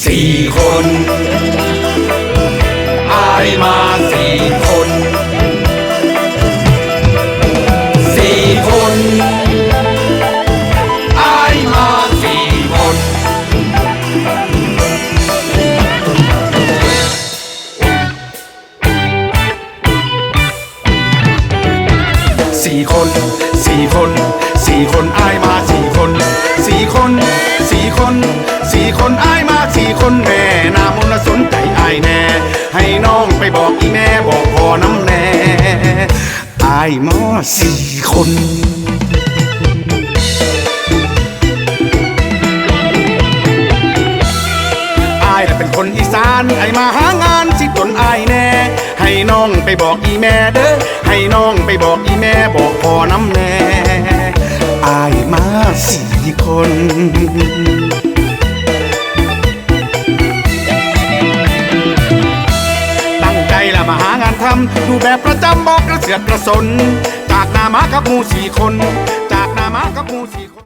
สี่คนอายมาสี่คนสี่คนอายมาสี่คน สี่คนสี่คนสี่คนอายมาสี่คนสี่คนสี่คน สี่คนอายมาสี่คนแม่นามนสนใจอายแน่ ให้น้องไปบอกอีแม่บอกพ่อน้ำแน่อายมาสี่คนอายน่เป็นคนอีสานไอมาหางานสิตนอายแน่ ให้น้องไปบอกอีแม่เด้อให้น้องไปบอกอีแม่บอกพ่อน้ำแน่อายมาสี่คน มาหางานทำดูแบบประจำบอกกระเสือกกระสน จากนามากับหมูสี่คน จากนามากับหมูสี่คน